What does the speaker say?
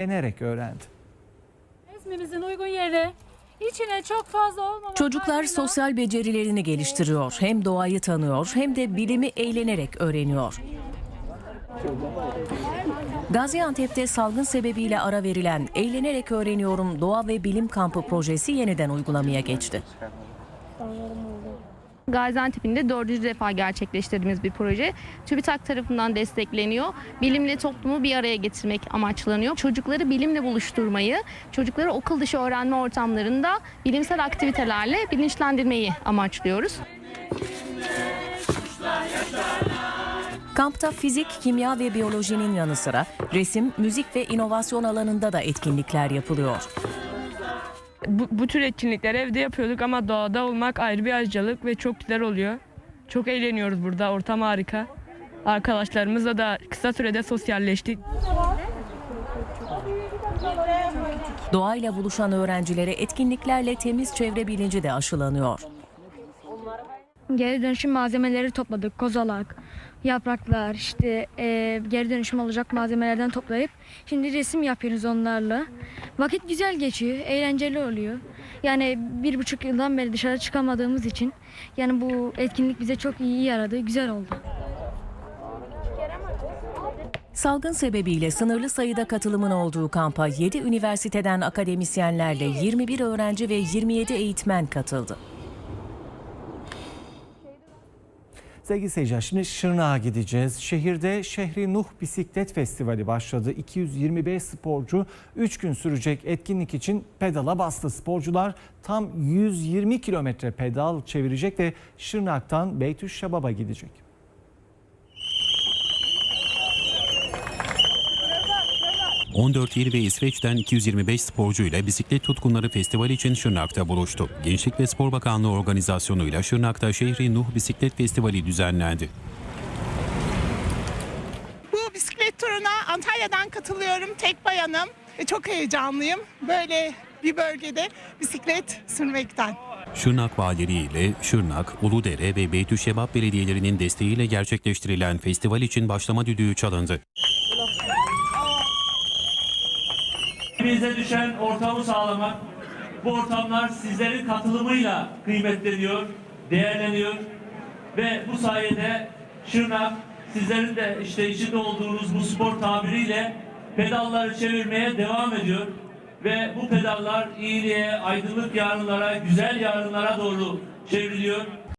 denerek öğrendi. Resmimizin uygun yeri içine çok fazla olmamak Çocuklar kaydıyla sosyal becerilerini geliştiriyor. Hem doğayı tanıyor hem de bilimi eğlenerek öğreniyor. Gaziantep'te salgın sebebiyle ara verilen Eğlenerek Öğreniyorum Doğa ve Bilim Kampı projesi yeniden uygulamaya geçti. Gaziantep'in de dördüncü defa gerçekleştirdiğimiz bir proje. TÜBİTAK tarafından destekleniyor. Bilimle toplumu bir araya getirmek amaçlanıyor. Çocukları bilimle buluşturmayı, çocukları okul dışı öğrenme ortamlarında bilimsel aktivitelerle bilinçlendirmeyi amaçlıyoruz. Kampta fizik, kimya ve biyolojinin yanı sıra resim, müzik ve inovasyon alanında da etkinlikler yapılıyor. Bu, bu tür etkinlikleri evde yapıyorduk ama doğada olmak ayrı bir ayrıcalık ve çok güzel oluyor. Çok eğleniyoruz burada. Ortam harika. Arkadaşlarımızla da kısa sürede sosyalleştik. Doğayla buluşan öğrencilere etkinliklerle temiz çevre bilinci de aşılanıyor. Geri dönüşüm malzemeleri topladık. Kozalak, yapraklar, işte e, geri dönüşüm olacak malzemelerden toplayıp şimdi resim yapıyoruz onlarla. Vakit güzel geçiyor, eğlenceli oluyor. Yani bir buçuk yıldan beri dışarı çıkamadığımız için yani bu etkinlik bize çok iyi yaradı, güzel oldu. Salgın sebebiyle sınırlı sayıda katılımın olduğu kampa 7 üniversiteden akademisyenlerle 21 öğrenci ve 27 eğitmen katıldı. Sevgili seyirciler şimdi Şırnak'a gideceğiz. Şehirde Şehri Nuh Bisiklet Festivali başladı. 225 sporcu 3 gün sürecek etkinlik için pedala bastı. Sporcular tam 120 kilometre pedal çevirecek ve Şırnak'tan Beytüşşebab'a gidecek. – 14 il ve İsveç'ten 225 sporcu ile bisiklet tutkunları festivali için Şırnak'ta buluştu. Gençlik ve Spor Bakanlığı organizasyonuyla Şırnak'ta Şehri Nuh Bisiklet Festivali düzenlendi. Bu bisiklet turuna Antalya'dan katılıyorum. Tek bayanım. E, Çok heyecanlıyım. Böyle bir bölgede bisiklet sürmekten. Şırnak Valileri ile Şırnak, Uludere ve Beytüşşebap belediyelerinin desteğiyle gerçekleştirilen festival için başlama düdüğü çalındı. Bize düşen ortamı sağlamak, bu ortamlar sizlerin katılımıyla kıymetleniyor, değerleniyor ve bu sayede Şırnak sizlerin de işte içinde olduğunuz bu spor tabiriyle pedalları çevirmeye devam ediyor ve bu pedallar iyiliğe, aydınlık yarınlara, güzel yarınlara doğru çevriliyor.